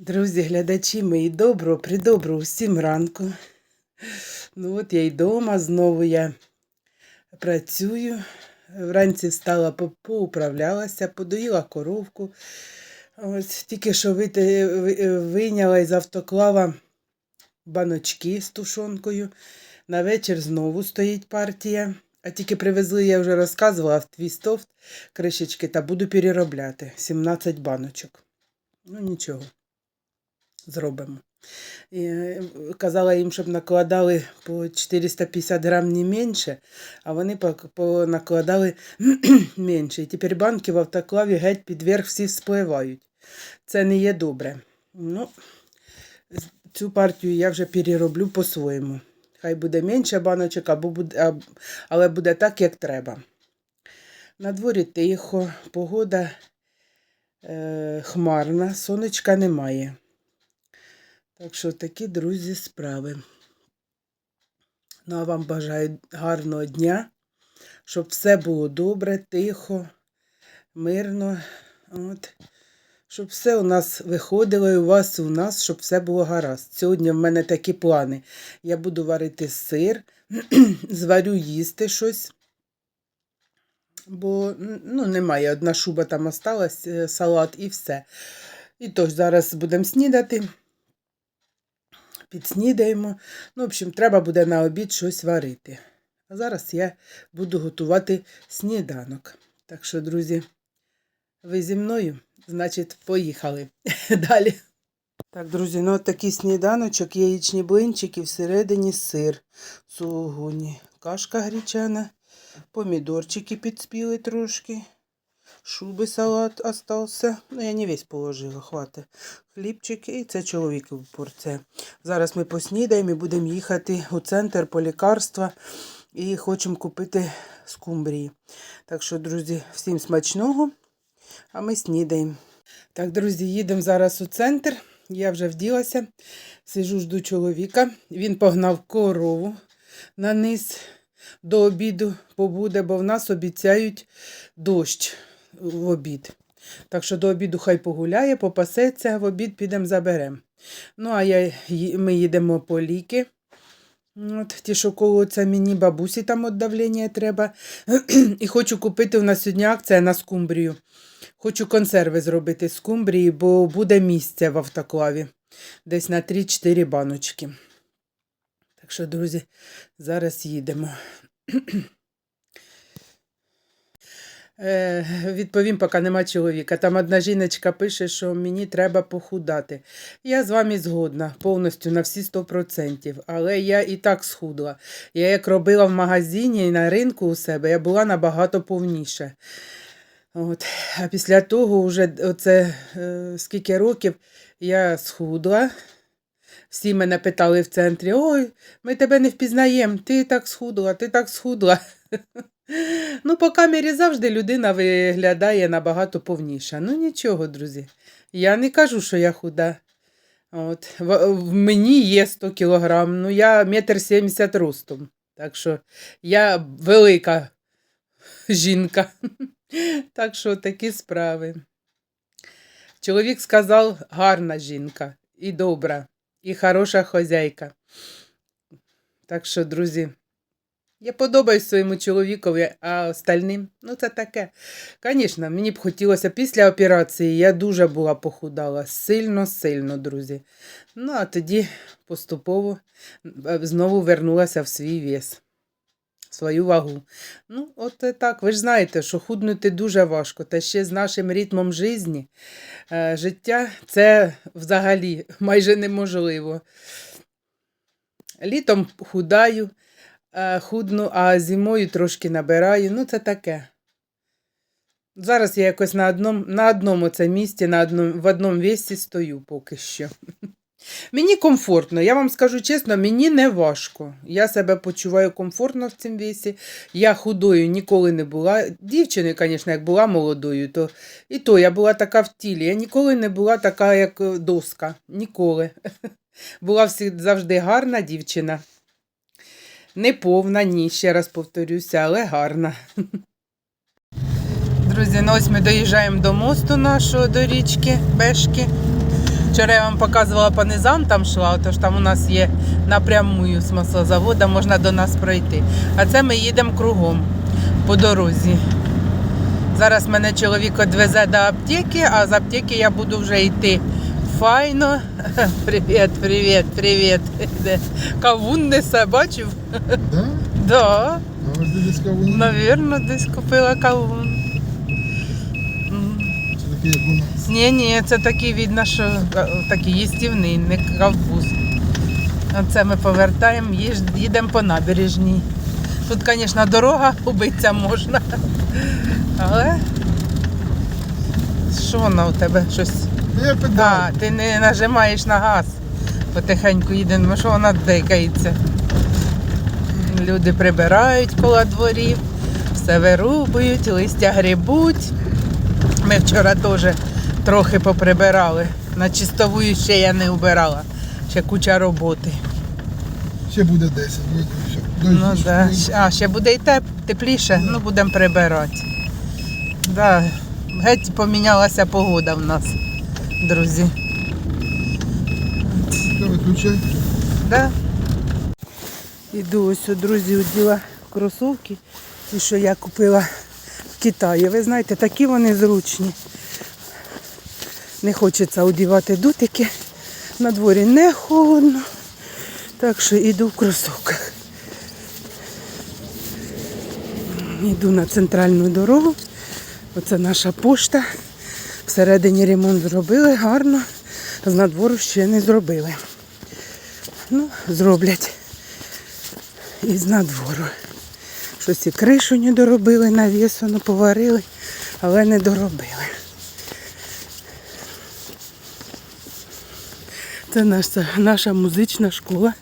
Друзі, глядачі мої, доброго, придоброго всім ранку. Ну от я й дома, знову я працюю. Вранці встала, поуправлялася, подоїла коровку. Ось тільки що вийняла із автоклава баночки з тушонкою. На вечір знову стоїть партія. А тільки привезли, я вже розказувала в твістофт кришечки та буду переробляти 17 баночок. Ну нічого зробимо. І, е, казала їм, щоб накладали по 450 грам не менше, а вони понакладали менше. І тепер банки в автоклаві геть під верх всі вспливають. Це не є добре. Ну, цю партію я вже перероблю по-своєму. Хай буде менше баночок, або буде, але буде так, як треба. На дворі тихо, погода е, хмарна, сонечка немає. Так що такі, друзі, справи. Ну, а вам бажаю гарного дня, щоб все було добре, тихо, мирно. От. Щоб все у нас виходило, і у вас, і у нас, щоб все було гаразд. Сьогодні в мене такі плани. Я буду варити сир, зварю їсти щось. Бо ну, немає, одна шуба там осталась, е, салат і все. І тож зараз будемо снідати підснідаємо. Ну, в общем, треба буде на обід щось варити. А зараз я буду готувати сніданок. Так що, друзі, ви зі мною, значить, поїхали далі. Так, друзі, ну от такий сніданочок, яєчні блинчики, всередині сир, сулугуні, кашка гречана, помідорчики підспіли трошки, шуби салат остався. Ну, я не весь положила, хватить. Хлібчик і це чоловікові порція. Зараз ми поснідаємо і будемо їхати у центр по лікарства і хочемо купити скумбрії. Так що, друзі, всім смачного, а ми снідаємо. Так, друзі, їдемо зараз у центр. Я вже вділася, сижу, жду чоловіка. Він погнав корову на низ до обіду побуде, бо в нас обіцяють дощ в обід. Так що до обіду хай погуляє, попасеться, в обід підемо заберемо. Ну, а я, ми їдемо по ліки. От, ті, що колоться мені бабусі там от давлення треба. І хочу купити у нас сьогодні акція на скумбрію. Хочу консерви зробити з скумбрії, бо буде місце в автоклаві. Десь на 3-4 баночки. Так що, друзі, зараз їдемо. Е, відповім, поки нема чоловіка. Там одна жіночка пише, що мені треба похудати. Я з вами згодна повністю на всі 100%. Але я і так схудла. Я як робила в магазині і на ринку у себе, я була набагато повніша. От. А після того, вже оце, е, скільки років я схудла. Всі мене питали в центрі: ой, ми тебе не впізнаємо, ти так схудла, ти так схудла. Ну, по камері завжди людина виглядає набагато повніша. Ну, нічого, друзі. Я не кажу, що я худа. От. В, в мені є 100 кілограм, ну я метр сімдесят ростом. Так що я велика жінка. Так що такі справи. Чоловік сказав, гарна жінка, і добра, і хороша хозяйка. Так що, друзі, я подобаюсь своєму чоловікові, а остальним, ну це таке. Звісно, мені б хотілося після операції, я дуже була похудала, сильно-сильно, друзі. Ну, а тоді поступово е, знову вернулася в свій вес, свою вагу. Ну, от так, ви ж знаєте, що худнути дуже важко, та ще з нашим ритмом житті, е, життя це взагалі майже неможливо. Літом худаю, худну, а зимою трошки набираю. Ну, це таке. Зараз я якось на одному, на одному це місці, на одному, в одному вісці стою поки що. Мені комфортно, я вам скажу чесно, мені не важко. Я себе почуваю комфортно в цьому вісі. Я худою ніколи не була. Дівчиною, звісно, як була молодою, то і то я була така в тілі. Я ніколи не була така, як е, доска. Ніколи. Була завжди гарна дівчина. Не повна, ні, ще раз повторюся, але гарна. Друзі, ну ось ми доїжджаємо до мосту нашого, до річки Бешки. Вчора я вам показувала по низам, там шла, тож там у нас є напрямую з маслозавода, можна до нас пройти. А це ми їдемо кругом по дорозі. Зараз мене чоловік відвезе до аптеки, а з аптеки я буду вже йти файно. Привіт, привіт, привіт. Кавун несе, бачив? Да? Да, А ось десь кавуни. навірно, десь купила кавун. Це як. Ні, ні, це такий видно, що е, такий їстівний, не кавбуз. Оце ми повертаємо, їж- їдемо по набережній. Тут, звісно, дорога убитися можна. Але що вона у тебе щось? Ну, Я А, ти не нажимаєш на газ. Потихеньку їдемо, ну що вона дикається. Люди прибирають коло дворів, все вирубують, листя грибуть. Ми вчора теж трохи поприбирали. На чистовую ще я не убирала. Ще куча роботи. Ще буде 10. Ну, все. Ну, да. А, ще буде і теп, тепліше, ну будемо прибирати. Да. Геть помінялася погода в нас, друзі. Виключай. Да? Іду ось, друзі, уділа кросовки, ті, що я купила в Китаї. Ви знаєте, такі вони зручні. Не хочеться одівати дутики. На дворі не холодно. Так що йду в кросовках. Йду на центральну дорогу. Оце наша пошта. Всередині ремонт зробили гарно. З надвору ще не зробили. Ну, зроблять із надвору. Щось і кришу не доробили, навісано поварили, але не доробили. Це наша, наша музична школа,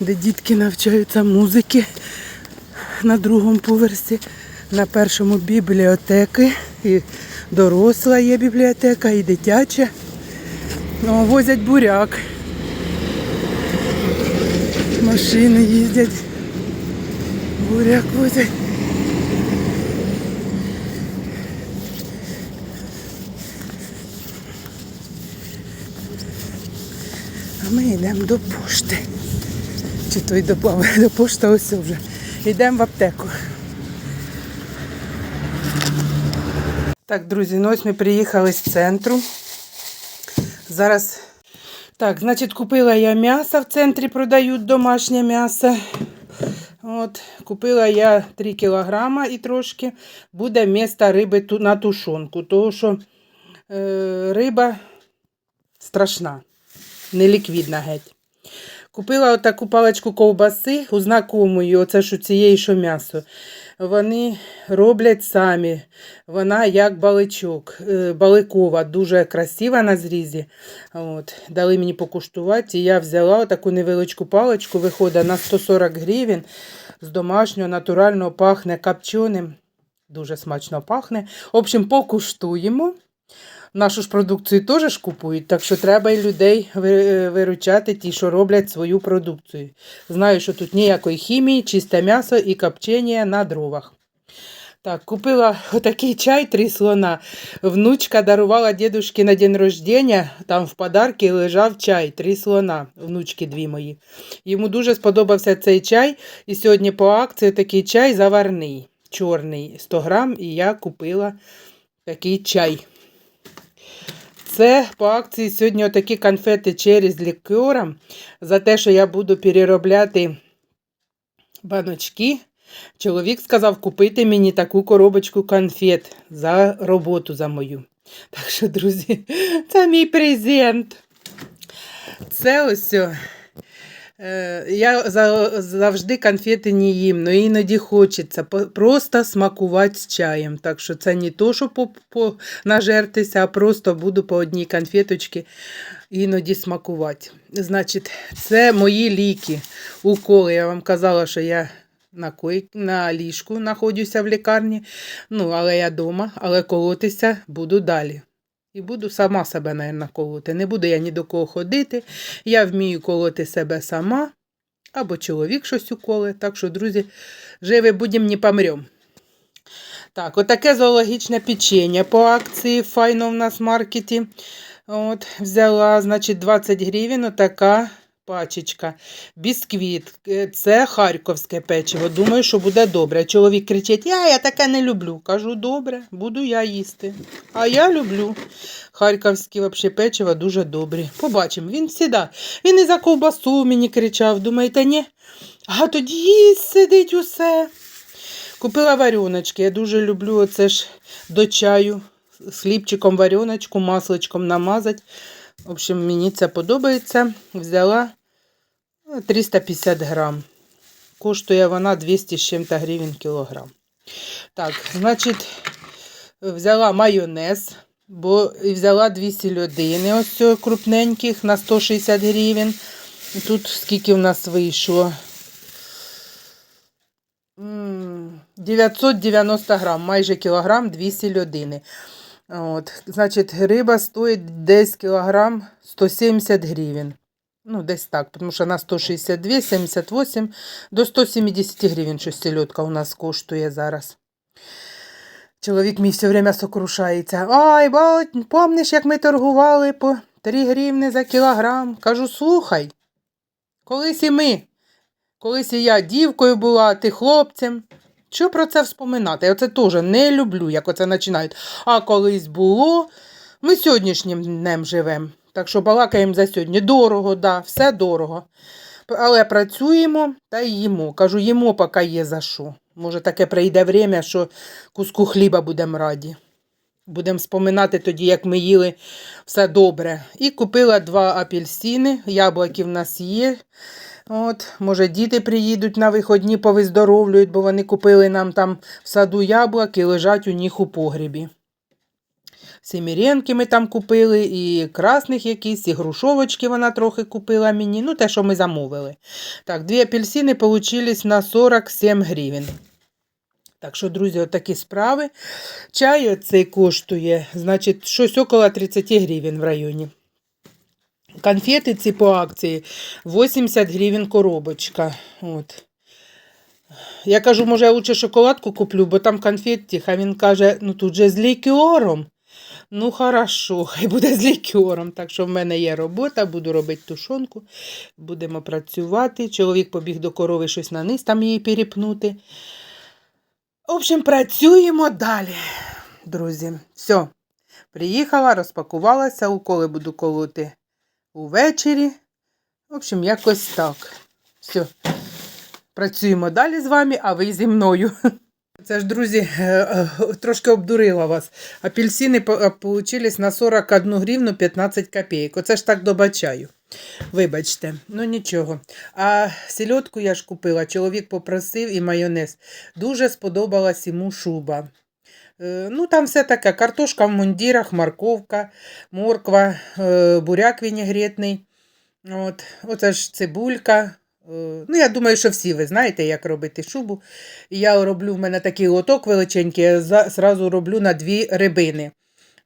де дітки навчаються музики на другому поверсі. На першому бібліотеки. І доросла є бібліотека, і дитяча. О, возять буряк. Машини їздять. Буряк возять. А ми йдемо до пошти. Чи то й до, до пошти ось вже. Йдемо в аптеку. Так, друзі, ну ось ми приїхали з центру. Зараз. Так, значить, купила я м'ясо в центрі, продають домашнє м'ясо. От, купила я 3 кілограма і трошки. Буде місто риби на тушонку, тому що е, риба страшна, неліквідна геть. Купила отаку паличку ковбаси у знакомої, оце ж цієї, що м'ясо. Вони роблять самі. Вона як баличок. е, Баликова, дуже красива на зрізі. От. Дали мені покуштувати. І я взяла таку невеличку паличку, виходить на 140 гривень. З домашнього натурального пахне копченим. Дуже смачно пахне. В общем, покуштуємо. Нашу ж продукцію теж ж купують, так що треба і людей виручати, ті, що роблять свою продукцію. Знаю, що тут ніякої хімії, чисте м'ясо і копчення на дровах. Так, купила отакий чай три слона. Внучка дарувала дідушки на день рождення. Там в подарки лежав чай, три слона, внучки дві мої. Йому дуже сподобався цей чай. І сьогодні по акції такий чай заварний, чорний, 100 грам, і я купила такий чай. Це по акції сьогодні отакі конфети через лікером. За те, що я буду переробляти баночки. Чоловік сказав купити мені таку коробочку конфет за роботу за мою. Так що, друзі, це мій презент. Це ось. Е, я завжди конфети не їм, але іноді хочеться просто смакувати з чаєм. Так що це не то, що по, по нажертися, а просто буду по одній конфеточці іноді смакувати. Значить, це мої ліки, уколи. Я вам казала, що я на, кой... на ліжку знаходжуся в лікарні. Ну, але я вдома, але колотися буду далі. І буду сама себе, мабуть, колоти. Не буду я ні до кого ходити. Я вмію колоти себе сама, або чоловік щось уколе. Так що, друзі, живе будемо, не помрем. Так, отаке зоологічне печення по акції файно в нас в маркеті. От, взяла, значить, 20 гривень, отака пачечка. Бісквіт. Е, Це харківське печиво. Думаю, що буде добре. Чоловік кричить: я, я таке не люблю. Кажу, добре, буду я їсти. А я люблю. Харківські вообще печиво дуже добрі. Побачимо. Він всіда. Він і за ковбасу мені кричав. Думаєте, ні? А тоді їсть сидить усе. Купила вареночки. Я дуже люблю оце ж до чаю. З хлібчиком вареночку, масличком намазати. В общем, мені це подобається. Взяла ну, 350 грам. Коштує вона 200 з чим-то гривень кілограм. Так, значить, взяла майонез, бо взяла дві сільодини ось крупненьких на 160 гривень. Тут скільки в нас вийшло? 990 грам, майже кілограм, дві сільодини. От, значить, риба стоїть десь кілограм 170 гривень. Ну, десь так, тому що на 162, 78 до 170 гривень щось сельодка у нас коштує зараз. Чоловік мій все время сокрушається. Ай, бать, помниш, як ми торгували по 3 гривні за кілограм? Кажу, слухай, колись і ми, колись і я дівкою була, ти хлопцем. Що про це вспоминати? Я це теж не люблю, як оце починають. А колись було, ми сьогоднішнім днем живемо. Так що балакаємо за сьогодні. Дорого, да, все дорого. Але працюємо та їмо. Кажу, їмо, поки є за що. Може, таке прийде время, що куску хліба будемо раді. Будемо споминати тоді, як ми їли все добре. І купила два апельсини. Яблуки в нас є. От, може, діти приїдуть на виходні, повиздоровлюють, бо вони купили нам там в саду яблуки, лежать у них у погрібі. Сіміренки ми там купили, і красних якісь, і грушовочки вона трохи купила мені. Ну, те, що ми замовили. Так, дві апельсини получились на 47 гривень. Так що, друзі, отакі справи. Чай оцей коштує, значить, щось около 30 гривень в районі. Конфети ці по акції 80 гривень коробочка. От. Я кажу, може, я лучше шоколадку куплю, бо там конфетті, а він каже, ну тут же з лікером. Ну, хорошо, хай буде з лікером. Так що в мене є робота, буду робити тушонку, будемо працювати. Чоловік побіг до корови щось на низ, там її перепнути. В общем, працюємо далі, друзі. Все. Приїхала, розпакувалася, уколи буду колоти увечері. В общем, якось так. Все. Працюємо далі з вами, а ви зі мною. Це ж, друзі, е, е, трошки обдурила вас. Апельсини получились на 41 гривну 15 копійок. Оце ж так добачаю. Вибачте, ну нічого. А сільотку я ж купила, чоловік попросив і майонез. Дуже сподобалась йому шуба. Е, Ну, там все таке: картошка в мундірах, морковка, морква, е, буряк вінігретний. От, оце ж цибулька. Е, Ну, я думаю, що всі ви знаєте, як робити шубу. Я роблю, в мене такий лоток величенький, я зразу роблю на дві рибини.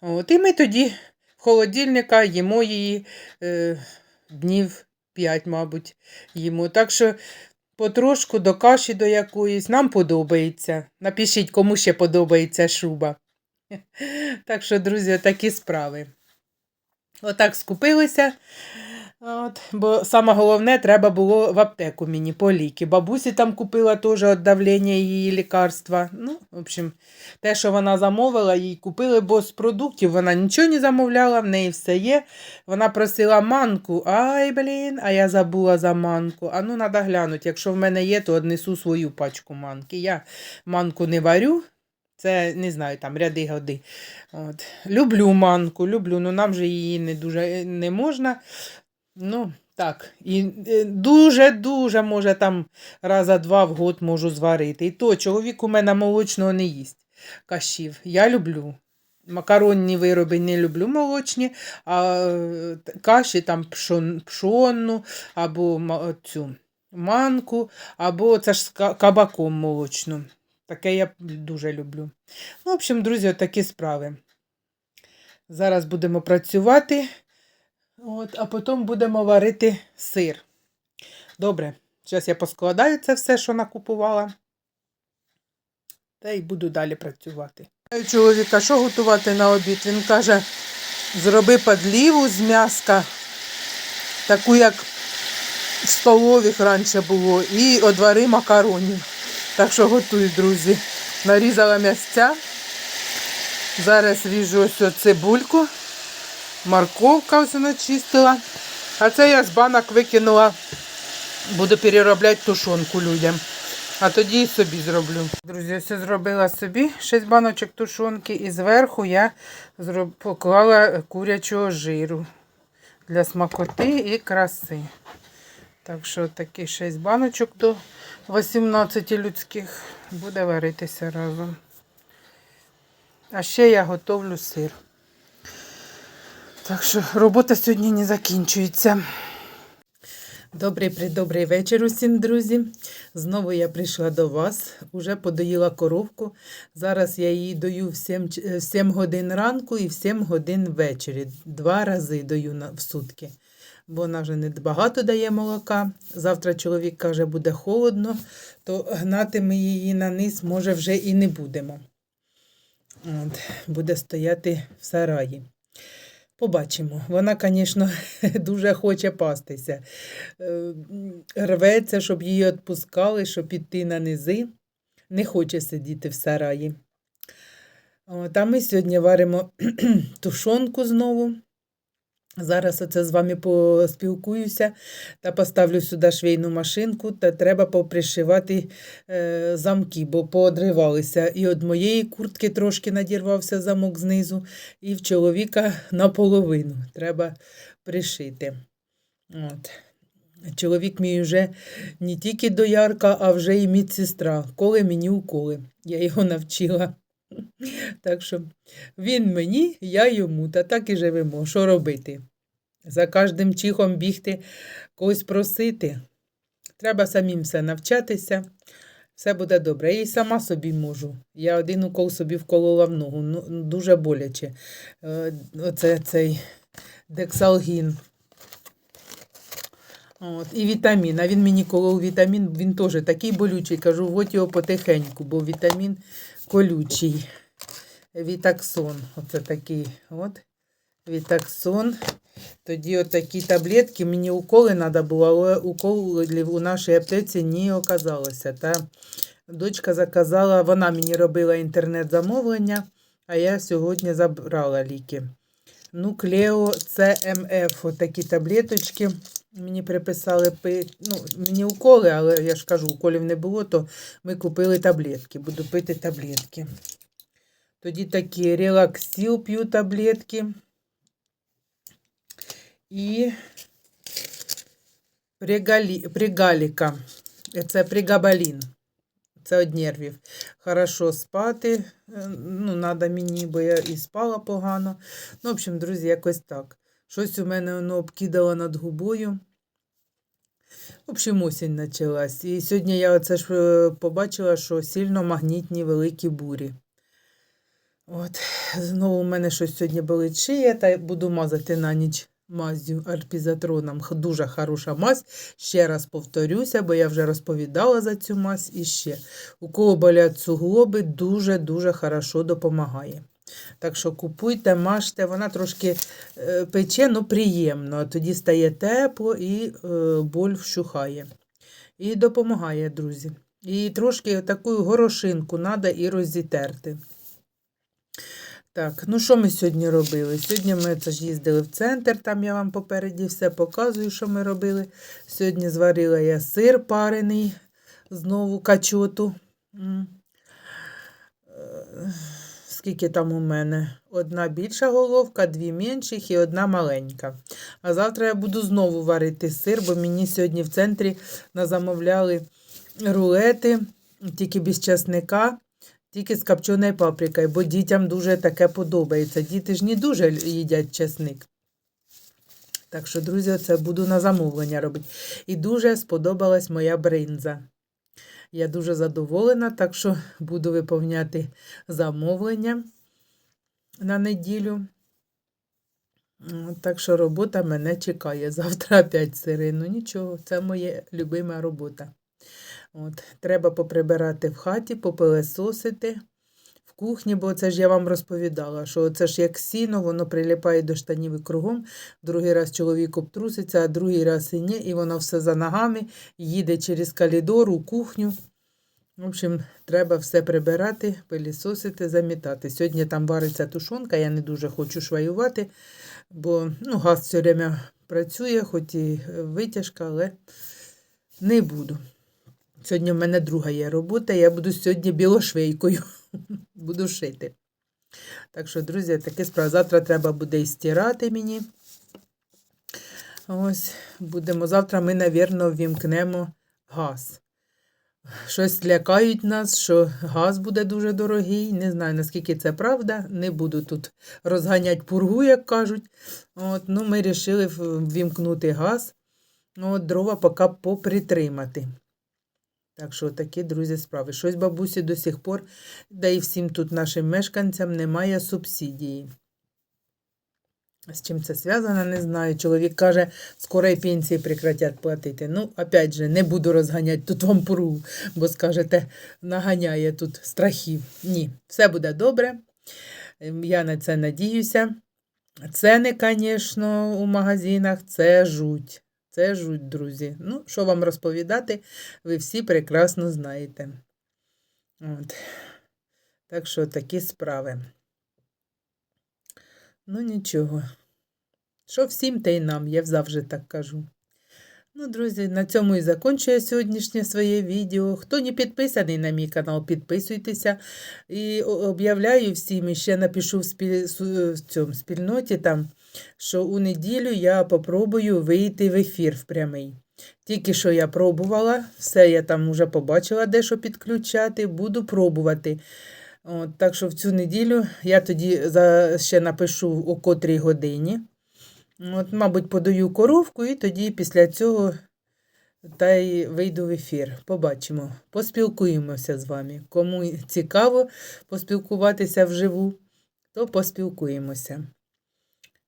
От, і ми тоді в холодильника їмо її днів 5, мабуть, їмо. Так що потрошку до каші до якоїсь нам подобається. Напишіть, кому ще подобається шуба. Так що, друзі, такі справи. Отак скупилися. От, бо саме головне, треба було в аптеку мені по ліки. Бабусі там купила теж від давлення її лікарства. Ну, в общем, те, що вона замовила, їй купили, бо з продуктів вона нічого не замовляла, в неї все є. Вона просила манку. Ай, блін, а я забула за манку. А ну, треба глянути. Якщо в мене є, то однесу свою пачку манки. Я манку не варю. Це не знаю, там ряди годи. От. Люблю манку, люблю, але нам же її не дуже е, не можна. Ну, так. І дуже-дуже, може, там раза два в год можу зварити. І то чоловік у мене молочного не їсть кашів. Я люблю. Макаронні вироби не люблю молочні, а е, каші там пшон, пшонну або цю манку, або це ж з кабаком молочну. Таке я дуже люблю. Ну, в общем, друзі, такі справи. Зараз будемо працювати, от, а потім будемо варити сир. Добре, зараз я поскладаю це все, що накупувала. Та й буду далі працювати. Чоловіка, що готувати на обід? Він каже: Зроби подліву з м'яска, таку, як в столових раніше було, і одвари макаронів. Так що готуй, друзі. Нарізала м'ясця. Зараз ріжу ось цибульку. Морковка ось начистила. А це я з банок викинула. Буду переробляти тушонку людям. А тоді і собі зроблю. Друзі, я зробила собі 6 баночок тушонки і зверху я поклала курячого жиру для смакоти і краси. Так що такі 6 баночок до 18 людських буде варитися разом. А ще я готовлю сир. Так що робота сьогодні не закінчується. Добрий придобрий вечір усім, друзі. Знову я прийшла до вас, уже подоїла коровку. Зараз я її дою в 7, в 7 годин ранку і в 7 годин ввечері. Два рази дою в сутки. Бо вона вже не багато дає молока. Завтра чоловік каже, буде холодно, то гнати ми її на низ, може, вже і не будемо. От, буде стояти в сараї. Побачимо. Вона, звісно, дуже хоче пастися. Е, Рветься, щоб її відпускали, щоб піти на низи. Не хоче сидіти в сараї. Та ми сьогодні варимо тушонку знову. Зараз оце з вами поспілкуюся та поставлю сюди швейну машинку, та треба попришивати е, замки, бо поодривалися. І від моєї куртки трошки надірвався замок знизу, і в чоловіка наполовину треба пришити. От. Чоловік мій вже не тільки доярка, а вже і медсестра. Коли мені уколи. Я його навчила. Так що він мені, я йому, та так і живемо. Що робити? За кожним чихом бігти, когось просити. Треба самим все навчатися. Все буде добре. Я і сама собі можу. Я один укол собі вколола в ногу. Ну, дуже боляче. Е, Оце цей дексалгін. От, і вітамін. А він мені колов вітамін, він теж такий болючий. Кажу, вот його потихеньку, бо вітамін колючий. Вітаксон. Оце такий. От. Вітаксон. Тоді отакі таблетки. Мені уколи треба було, але уколів у нашій аптеці не оказалося. Та дочка заказала, вона мені робила інтернет-замовлення, а я сьогодні забрала ліки. Нуклео ЦМФ. Отакі таблеточки. Мені приписали ну, мені уколи, але я ж кажу, уколів не було, то ми купили таблетки. Буду пити таблетки. Тоді такі релаксіл п'ю таблетки. І пригалі... пригаліка. Це пригабалін. Це від нервів. Хорошо спати. е, Ну, треба мені, бо я і спала погано. Ну, в общем, друзі, якось так. Щось у мене воно обкидало над губою. В общем, осінь почалась. І сьогодні я оце ж е, побачила, що сильно магнітні великі бурі. От, знову у мене щось сьогодні болить шия, та буду мазати на ніч мазю арпізатроном. Дуже хороша мазь. Ще раз повторюся, бо я вже розповідала за цю мазь і ще. У кого болять суглоби, дуже-дуже хорошо допомагає. Так що купуйте, мажте, вона трошки е, пече, ну приємно. Тоді стає тепло і е, боль вщухає. І допомагає, друзі. І трошки таку горошинку треба і розітерти. Так, ну що ми сьогодні робили? Сьогодні ми це ж їздили в центр, там я вам попереді все показую, що ми робили. Сьогодні зварила я сир парений, знову качоту. Скільки там у мене? Одна більша головка, дві менших і одна маленька. А завтра я буду знову варити сир, бо мені сьогодні в центрі назамовляли рулети, тільки без часника. Тільки з копченою паприкою, бо дітям дуже таке подобається. Діти ж не дуже їдять чесник. Так що, друзі, це буду на замовлення робити. І дуже сподобалась моя бринза. Я дуже задоволена, так що буду виповняти замовлення на неділю. Так що робота мене чекає. Завтра опять сири. Ну нічого, це моя любима робота. От, треба поприбирати в хаті, попилесосити. Кухні, бо це ж я вам розповідала, що це ж як сіно, воно приліпає до штанів і кругом. Другий раз чоловік обтруситься, а другий раз і ні, і воно все за ногами, їде через коридор у кухню. В общем, треба все прибирати, пилісосити, замітати. Сьогодні там вариться тушонка, я не дуже хочу шваювати, бо ну, газ все время працює, хоч і е, витяжка, але не буду. Сьогодні в мене друга є робота, я буду сьогодні білошвейкою. буду шити. Так що, друзі, таке справа. Завтра треба буде і стирати мені. Ось, будемо. Завтра ми, навірно, ввімкнемо газ. Щось лякають нас, що газ буде дуже дорогий. Не знаю, наскільки це правда. Не буду тут розганяти пургу, як кажуть. От, ну, ми вирішили ввімкнути газ. От, дрова поки попритримати. Так що такі, друзі, справи. Щось бабусі до сих пор, да і всім тут нашим мешканцям немає субсидії. З чим це зв'язано, не знаю. Чоловік каже, скоро і пенсії прекратять платити. Ну, опять же, не буду розганяти тут вам пургу, бо скажете, наганяє тут страхів. Ні, все буде добре. Ем, Я на це надіюся. Ціни, звісно, у магазинах це жуть. Це жуть, друзі. Ну, що вам розповідати, ви всі прекрасно знаєте. От. Так що такі справи. Ну, нічого. Що всім, те й нам, я завжди так кажу. Ну, друзі, на цьому і закінчую сьогоднішнє своє відео. Хто не підписаний на мій канал, підписуйтеся. І об'являю всім, і ще напишу в, спіль... в цьому спільноті там, що у неділю я попробую вийти в ефір в прямий. Тільки що я пробувала, все я там вже побачила, де що підключати, буду пробувати. От, так що в цю неділю я тоді за, ще напишу о котрій годині. От, мабуть, подаю коровку і тоді після цього та й вийду в ефір. Побачимо. Поспілкуємося з вами. Кому цікаво поспілкуватися вживу, то поспілкуємося.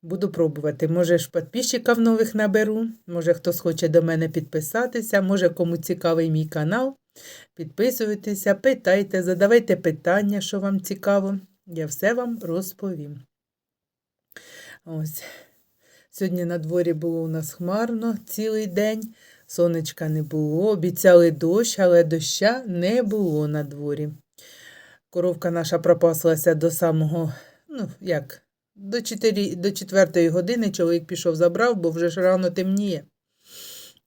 Буду пробувати. Може ж підписчиків нових наберу, може хтось хоче до мене підписатися, може кому цікавий мій канал. Підписуйтеся, питайте, задавайте питання, що вам цікаво. Я все вам розповім. Ось. Сьогодні на дворі було у нас хмарно цілий день. Сонечка не було. Обіцяли дощ, але доща не було на дворі. Коровка наша пропаслася до самого, ну, як, до 4, до 4 години чоловік пішов забрав, бо вже ж рано темніє.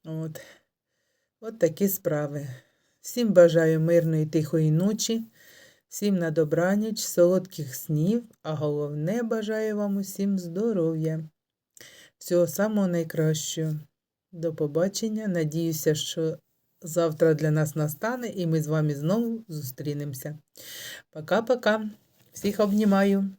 От. От такі справи. Всім бажаю мирної тихої ночі, всім на добраніч, солодких снів, а головне бажаю вам усім здоров'я. Всього самого найкращого. До побачення. Надіюся, що завтра для нас настане і ми з вами знову зустрінемося. Пока-пока. Всіх обнімаю.